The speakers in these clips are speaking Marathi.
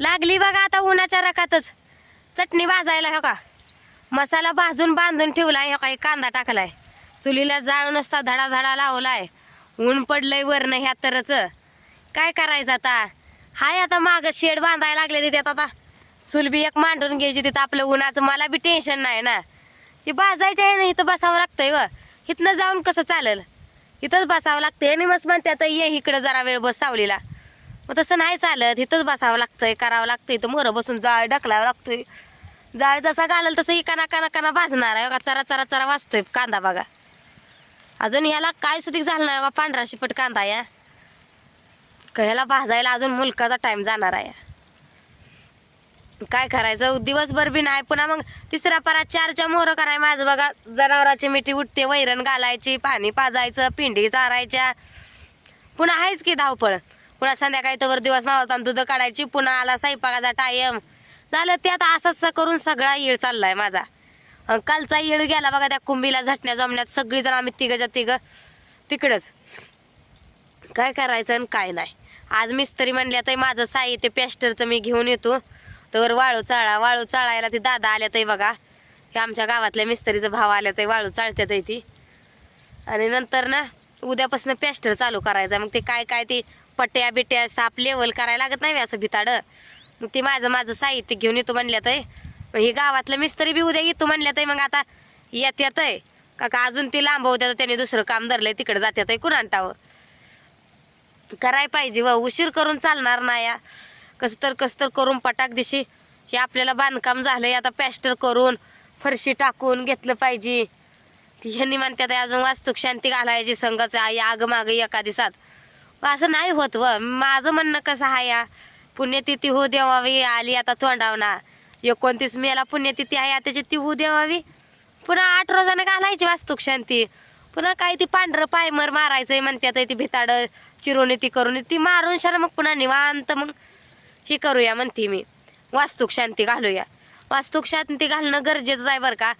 लागली बघा आता उन्हाच्या रकातच. चटणी भाजायला हो का? मसाला भाजून बांधून ठेवलाय हो एक कांदा टाकलाय. चुलीला जाळ नसता धडा धडा लावलाय. ऊन पडलंय वरनं ह्या तरच. काय करायचं आता? हाय आता माग शेड बांधायला लागले तिथे आता. चूल बी एक मांडून घ्यायची तिथं आपलं उन्हाचं. मला बी टेन्शन नाही ना. हे भाजायचं आहे ना इथं बसावं लागतंय व. इथनं जाऊन कसं चालेल? इथंच बसावं लागतंय. आणि मस्त म्हणते आता ये इकडं जरा वेळ बस सावलीला. मग तसं नाही चालत. इथंच बसावं लागतंय करावं लागतंय. इथं मोरं बसून जाळ ढकलावं लागतोय. जाळ जसा घालेल तसं इकाना काना काना भाजणार आहे. बघा चरा चरा चरा वाजतोय कांदा बघा. अजून ह्याला काय सुधीक झालं नाही बघा पांढरा शिपट कांदा या. का ह्याला भाजायला अजून मुलकाचा टाईम जाणार आहे. काय करायचं? दिवसभर बी नाही पुन्हा मग तिसरा परा चारच्या मोहरं कराय माझं बघा. जनावराची मिठी उठते वैरण घालायची पाणी पाजायचं पिंडी चारायच्या. पुन्हा आहेच की धावपळ. पुन्हा संध्याकाळी तर दिवस मावळता दूध काढायची पुन्हा आला स्वयंपाकाचा टायम झालं ते आता असंच करून सगळा येळ चाललाय माझा. कालचा येळ गेला बघा त्या कुंभीला झटण्या जमण्यात सगळीजण आम्ही तिघंच्या तिघ तिकडंच. काय करायचं आणि काय नाही. आज मिस्त्री म्हणल्या तर माझं साहित्य पेस्टरचं मी घेऊन येतो. तर वाळू चाळा वाळू चाळायला ती दादा आल्या तर बघा. हे आमच्या गावातल्या मिस्त्रीचं भाव आल्या तर वाळू चाळत्यात ती. आणि नंतर ना उद्यापासून पेस्टर चालू करायचं मग ते काय काय ते पट्ट्या बिट्या साप लेवल करायला लागत नाही असं भिताडं मग ते माझं माझं साहित्य घेऊन येतो म्हणल्यात आहे मग ही गावातलं मिस्त्री बी उद्या येतो म्हणल्यात आहे मग आता येत येत आहे काका अजून ती लांब होत्या त्याने दुसरं काम धरलंय तिकडे जात्यात आहे कुणांटावं कराय पाहिजे व उशीर करून चालणार नाही या. कसं तर कसं तर करून पटाक दिशी. हे आपल्याला बांधकाम झालंय आता पॅस्टर करून फरशी टाकून घेतलं पाहिजे. ती ह्यांनी म्हणतात अजून वास्तूक शांती घालायची संघाचं आई आग माग एका दिवसात. असं नाही होत व. माझं म्हणणं कसं आहे या? पुण्यतिथी हो देवावी आली आता तोंडावना. एकोणतीस मेला पुण्यतिथी आहे त्याची ती हो देवावी पुन्हा आठ रोजानं घालायची वास्तूक शांती पुन्हा काय ती पांढरं पायमर मारायचंय म्हणतात ती भिताड चिरून ती करून. ती मारून शाला मग पुन्हा निवांत मग हे करूया म्हणते मी. वास्तूक शांती घालूया. वास्तूक शांती घालणं गरजेचं आहे बरं का.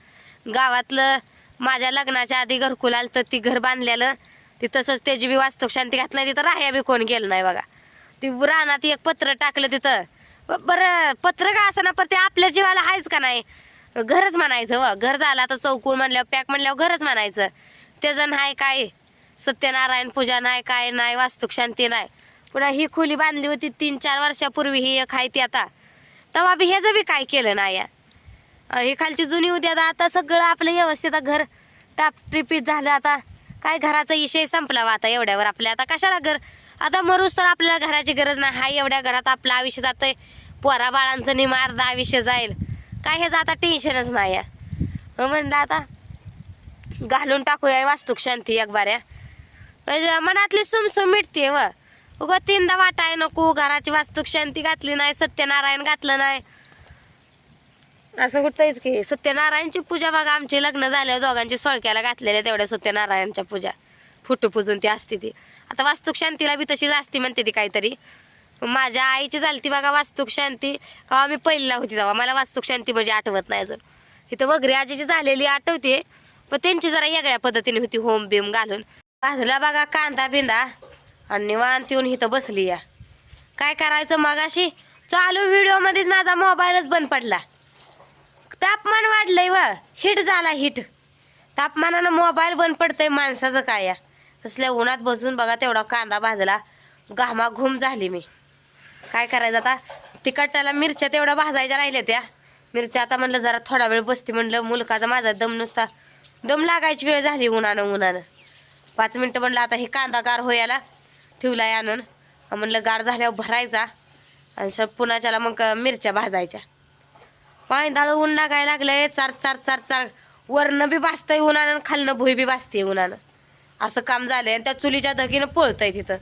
गावातलं माझ्या लग्नाच्या आधी घरकुल आलं तर ती घर बांधलेलं ती तसंच त्याची बी वास्तव शांती घातलाय तिथं राहाया बी कोण गेलं नाही बघा. ती रानात एक पत्र टाकलं तिथं. बरं पत्र का असं ना पण ते आपल्या जीवाला आहेच का नाही? घरच म्हणायचं व घर झालं आता चौकून म्हणल्यावर पॅक म्हणल्यावर घरच म्हणायचं. त्याचं नाही काय? सत्यनारायण पूजा नाही काय नाही वास्तूक शांती नाही. पुन्हा ही खोली बांधली होती तीन चार वर्षापूर्वी ही एक आहे ती आता. तेव्हा बी ह्याचं बी काय केलं नाही या. ही खालची जुनी उद्या आता सगळं आपलं व्यवस्थित घर टाप टिपीत झालं आता काय घराचा विषय संपला बा आता एवढ्यावर आपल्या. आता कशाला घर? आता मरूस तर आपल्याला घराची गरज नाही. हाय एवढ्या घरात आपलं आयुष्य जातंय. पोरा बाळांचं निमार अर्धा आयुष्य जाईल. काय ह्याचं आता टेन्शनच नाही आहे. हो म्हणलं आता घालून टाकूया वास्तूक शांती एक बाऱ्या म्हणजे मनातली सुमसुम मिटते व. उगं तीनदा वाटाय नको. घराची वास्तूक शांती घातली नाही. सत्यनारायण घातलं नाही. असं कुठंच की सत्यनारायणची पूजा बघा आमची लग्न झाल्यावर दोघांची सोळक्याला घातलेल्या तेवढ्या सत्यनारायणच्या पूजा. फुटू पुजून ती असते ती. आता वास्तूक शांतीला बी तशीच असते म्हणते ती काहीतरी. माझ्या आईची झाली ती बघा वास्तूक शांती का मी पहिलीला होती तेव्हा. मला वास्तूक शांती म्हणजे आठवत नाही अजून. इथं वगैरे आजीची झालेली आठवते. पण त्यांची जरा वेगळ्या पद्धतीने होती होम बिम घालून. भाजला बघा कांदा बिंदा. आणि निवांत येऊन इथं बसली या. काय करायचं मगाशी? चालू व्हिडिओमध्येच माझा मोबाईलच बंद पडला. तापमान वाढलंय व. हिट झाला हिट. तापमानानं मोबाईल बंद पडतंय माणसाचं काय या. असल्या उन्हात बसून बघा तेवढा कांदा भाजला. घामाघूम झाली मी. काय करायचं आता? तिखटाला मिरच्या तेवढ्या भाजायच्या राहिल्या त्या मिरच्या आता म्हणलं जरा थोडा वेळ बसते म्हणलं. मुलकाचा माझा दम नुसता दम लागायची वेळ झाली उन्हानं उन्हानं. पाच मिनटं म्हणलं आता हे कांदा गार होयाला. आहे आणून. म्हणलं गार झाल्यावर भरायचा. आणि श- पुन्हा त्याला मग मिरच्या भाजायच्या. पाणी दाळ ऊन लागायला लागलंय. चार चार चार चार. वरनं बी भासतंय उन्हानं आणि खालनं भुई बी भाजते उन्हानं. असं काम झालंय आणि त्या चुलीच्या धगीनं पळतंय तिथं.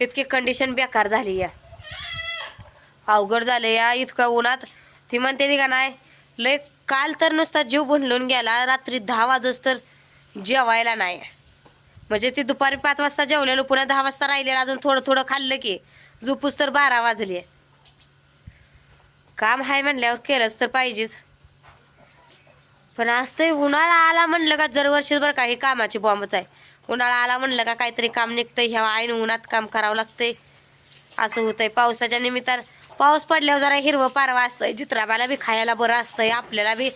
इतकी कंडिशन बेकार झाली या. अवघड झालं या इतकं उन्हात. ती म्हणते ती का नाही लय काल तर नुसता जीव भुंडलून गेला रात्री दहा वाजच तर जेवायला नाही. म्हणजे ती दुपारी पाच वाजता जेवलेलो पुन्हा दहा वाजता राहिलेलं अजून थोडं थोडं खाल्लं की झोपूस तर बारा वाजली आहे काम आहे म्हणल्यावर केलंच तर पाहिजेच. पण असतंय उन्हाळा आला म्हणलं का दरवर्षीच बरं का हे कामाची बॉम्बच आहे. उन्हाळा आला म्हणलं का काहीतरी काम निघतंय ह्या आईन उन्हात काम करावं लागतंय. असं होतंय पावसाच्या निमित्तानं. पाऊस पडल्यावर जरा हिरवं पारवा असतंय जित्राबाला बी खायला बरं असतंय आपल्याला बी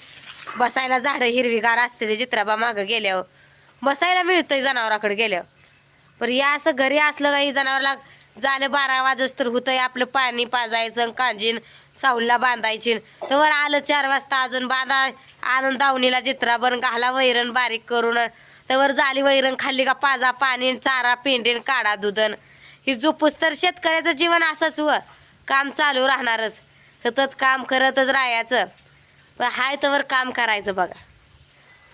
बसायला झाडं हिरवीगार असते ते जित्राबा मागं गेल्यावर. बसायला मिळतंय जनावराकडे गेल्यावर. पण या असं घरी असलं काही जनावरला झालं बारा वाजच तर होतंय आपलं पाणी पाजायचं कांजीन साऊलला बांधायची. तर आलं चार वाजता अजून बांधा आणून दावणीला जित्रा बन घाला वैरण बारीक करून. त्यावर झाली वैरण खाल्ली का पाजा पाणी चारा पेंडीन काढा दुधन. ही झोपूस तर शेतकऱ्याचं जीवन असंच व. काम चालू राहणारच. सतत काम करतच राहायचं. पण हाय तवर काम करायचं बघा.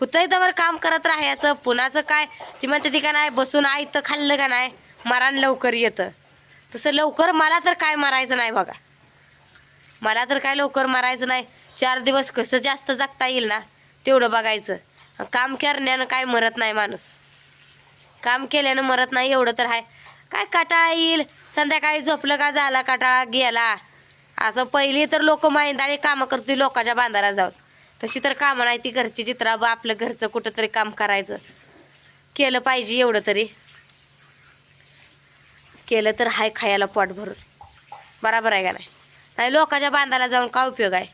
होतंय तवर काम करत राहायचं. पुन्हाचं काय? ती म्हणते ती का नाही बसून आयतं खाल्लं का नाही? मरण लवकर येतं. तसं लवकर मला तर काय मारायचं नाही बघा. मला तर काय लवकर मारायचं नाही. चार दिवस कसं जास्त जगता येईल ना तेवढं बघायचं. काम करण्यानं काय मरत नाही माणूस. काम केल्यानं मरत नाही एवढं तर आहे काय कटाळा येईल? संध्याकाळी झोपलं का झाला कटाळा गेला? असं पहिली तर लोक माहिंदाळे कामं करतील लोकांच्या बांधाला जाऊन. तशी तर कामं नाही ती घरची चित्रा ब आपलं घरचं कुठं तरी काम करायचं. केलं पाहिजे एवढं तरी. केलं तर हाय खायला पोट भरून. बराबर आहे का नाही? नाही लोकांच्या बांधाला जाऊन काय उपयोग आहे?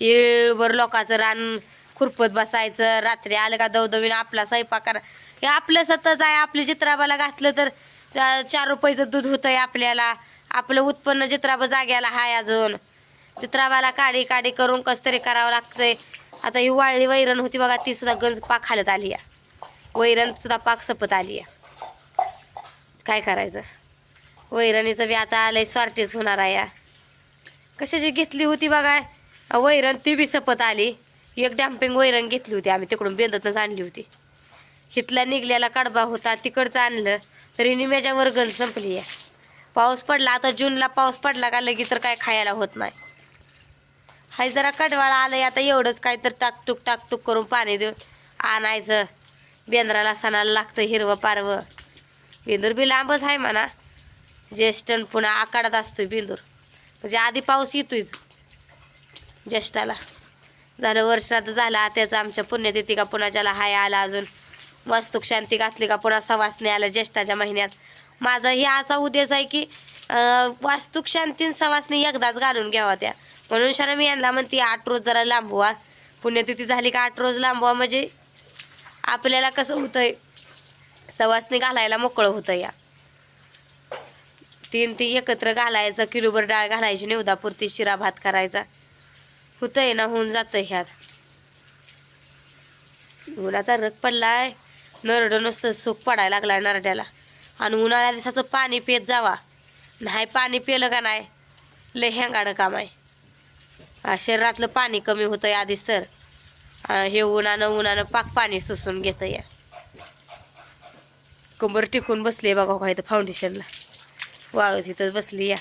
येळभर लोकांचं रान खुरपत बसायचं रात्री आलं का दवदवीन आपला स्वयंपाक करा. हे आपलं सतत आहे आपली चित्राबाला घातलं तर त्या चार रुपयाचं दूध होतं आहे आपल्याला. आपलं उत्पन्न जित्राबा जाग्याला हाय अजून. चित्राबाला काढी काडी करून कसं तरी करावं लागतंय. आता ही वाळली वैरण होती बघा ती सुद्धा गंज पाक हालत आली या. वैरण सुद्धा पाक सपत आली या. काय करायचं? वैरणीचं बी आता आलंय स्वार्टीच होणार आहे या. कशाची घेतली होती बघाय? वैरण ती बी सपत आली. एक डॅम्पिंग वैरण घेतली होती. आम्ही तिकडून बेंदतनंच आणली होती. हितला निघलेला कडबा होता तिकडचं आणलं. तरी निम्याच्या वर्गण संपली आहे पाऊस पडला आता जूनला पाऊस पडला का लगी तर काय खायला होत नाही. हाय जरा कडवाळा आलंय आता एवढंच काय तर टाकटूक टाकटूक करून पाणी देऊन आणायचं. बेंद्राला सणाला लागतं हिरवं पारवं. बेंदूर बी लांबच आहे म्हणा. ज्येष्ठ पुन्हा आकाडात असतो बेंदूर. म्हणजे आधी पाऊस येतोयच. ज्येष्ठाला. झालं वर्षात झाला त्याचा आमच्या पुण्यतिथी का पुन्हा ज्याला हाय आला अजून. वास्तुक शांती घातली का पुन्हा सवासनी आला ज्येष्ठाच्या महिन्यात. माझा ही असा उद्देश आहे की वास्तुक शांती सवासनी एकदाच घालून घ्यावा त्या. म्हणून शाना मी यांना म्हणते आठ रोज जरा लांबवा. पुण्यतिथी झाली का आठ रोज लांबवा म्हणजे आपल्याला कसं होतंय? सवासनी घालायला मोकळं होतं या. तीन ती एकत्र घालायचं किलोभर डाळ घालायची निवदापुरती शिरा भात करायचा. होतंय ना होऊन जातं ह्यात. उन्हाचा रग पडलाय. नरडं नुसतं सुख पडायला लागलाय नरड्याला. आणि उन्हाळ्या दिवसाचं पाणी पेत जावा. नाही पाणी पेलं का नाही? लय हेंगाडं काम आहे. शरीरातलं पाणी कमी होतं आधीच तर. हे उन्हानं उन्हानं पाक पाणी सुसून घेतं या कंबर टिकून बसली बघा काय तर फाउंडेशनला वाळू तिथंच बसली या.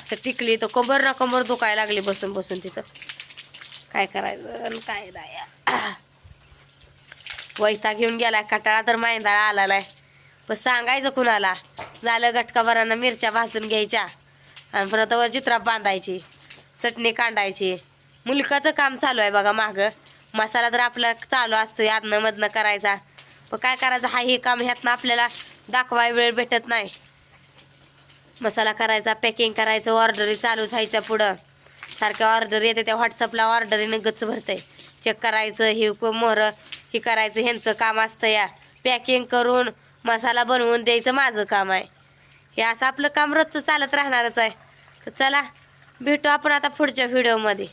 असं टिकली तर कंबर ना कंबर दुखायला लागली बसून बसून तिथं. काय करायचं आणि काय नाही वैता घेऊन गेला कटाळा तर माहिंदाळा आला नाही. पण सांगायचं कुणाला? झालं गटकाभरांना मिरच्या भाजून घ्यायच्या. आणि परत वर चित्रा बांधायची चटणी कांडायची. मुलकाचं काम चालू आहे बघा मागं. मसाला तर आपला चालू असतो यातनं मधनं करायचा. पण काय करायचं? हा हे काम ह्यातनं आपल्याला दाखवाय वेळ भेटत नाही. मसाला करायचा पॅकिंग करायचं ऑर्डरी चालू व्हायच्या पुढं. सारख्या ऑर्डर येते त्या व्हॉट्सअपला ऑर्डरीनं गच्च भरतंय. चेक करायचं हे मोहर हे करायचं ह्यांचं काम असतं या. पॅकिंग करून मसाला बनवून द्यायचं माझं काम आहे. हे असं आपलं काम रोजचं चालत राहणारच आहे. तर चला भेटू आपण आता पुढच्या व्हिडिओमध्ये